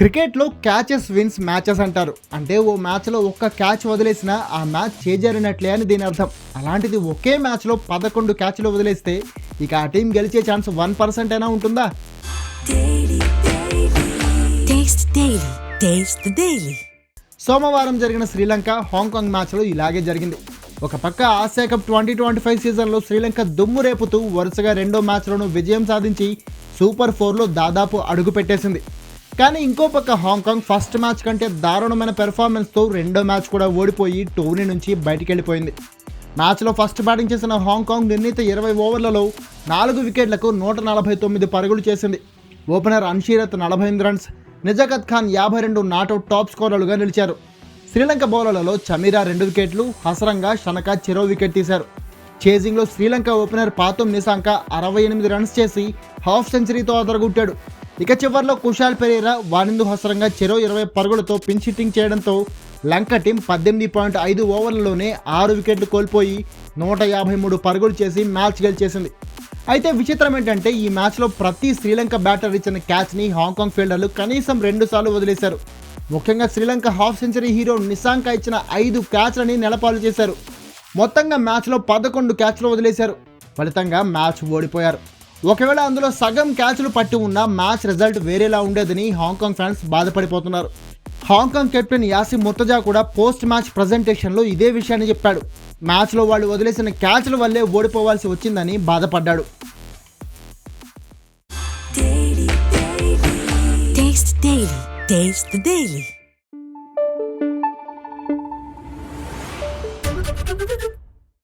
క్రికెట్లో catches wins matches అంటారు. అంటే ఓ మ్యాచ్లో ఒక్క క్యాచ్ వదిలేసినా ఆ మ్యాచ్ చేజారినట్లే అని దీని అర్థం. అలాంటిది ఒకే మ్యాచ్లో పదకొండు క్యాచ్లు వదిలేస్తే ఇక ఆ టీం గెలిచే ఛాన్స్ వన్ పర్సెంట్ అయినా ఉంటుందా. సోమవారం జరిగిన శ్రీలంక హాంకాంగ్ మ్యాచ్లో ఇలాగే జరిగింది. ఒక పక్క Asia cup twenty twenty five సీజన్లో శ్రీలంక దుమ్ము రేపుతూ వరుసగా రెండో మ్యాచ్లోనూ విజయం సాధించి సూపర్ ఫోర్లో దాదాపు అడుగు పెట్టేసింది. కానీ ఇంకో పక్క హాంకాంగ్ ఫస్ట్ మ్యాచ్ కంటే దారుణమైన పెర్ఫార్మెన్స్తో రెండో మ్యాచ్ కూడా ఓడిపోయి టోర్నీ నుంచి బయటికి వెళ్ళిపోయింది మ్యాచ్లో ఫస్ట్ బ్యాటింగ్ చేసిన హాంకాంగ్ నిర్ణీత ఇరవై ఓవర్లలో నాలుగు వికెట్లకు నూట నలభై తొమ్మిది పరుగులు చేసింది. ఓపెనర్ అన్షీరత్ నలభై ఎనిమిది రన్స్ నిజాకత్ ఖాన్ యాభై రెండు నాటౌట్ టాప్ స్కోరర్లుగా నిలిచారు. శ్రీలంక బౌలర్లలో చమీరా రెండు వికెట్లు హసరంగా షనక చెరో వికెట్ తీశారు. చేజింగ్లో శ్రీలంక ఓపెనర్ పాతం నిశాంక అరవై ఎనిమిది రన్స్ చేసి హాఫ్ సెంచరీతో అదరగొట్టాడు. ఇక చివర్లో కుషాల్ పెరేరా వానిందు హసరంగా చెరో ఇరవై పరుగులతో పిన్ హిట్టింగ్ చేయడంతో లంక టీం పద్దెనిమిది పాయింట్ ఐదు ఓవర్లలోనే ఆరు వికెట్లు కోల్పోయి నూట యాభై మూడు పరుగులు చేసి మ్యాచ్ గెలిచేసింది. అయితే విచిత్రం ఏంటంటే ఈ మ్యాచ్లో ప్రతి శ్రీలంక బ్యాటర్ ఇచ్చిన క్యాచ్ని హాంకాంగ్ ఫీల్డర్లు కనీసం రెండు సార్లు వదిలేశారు. ముఖ్యంగా Sri Lanka half century hero Nissanka ఇచ్చిన ఐదు క్యాచ్లని నెలపాలు చేశారు. మొత్తంగా మ్యాచ్లో పదకొండు క్యాచ్లు వదిలేశారు. ఫలితంగా మ్యాచ్ ఓడిపోయారు. ఒకవేళ అందులో సగం క్యాచ్లు పట్టి ఉన్న మ్యాచ్ రిజల్ట్ వేరేలా ఉండేదని Hong Kong fans బాధపడిపోతున్నారు. Hong Kong captain Yasim Murtaza కూడా పోస్ట్ మ్యాచ్ ప్రజెంటేషన్లో ఇదే విషయాన్ని చెప్పాడు. మ్యాచ్లో వాళ్ళు వదిలేసిన క్యాచ్ల వల్లే ఓడిపోవాల్సి వచ్చిందని బాధపడ్డాడు.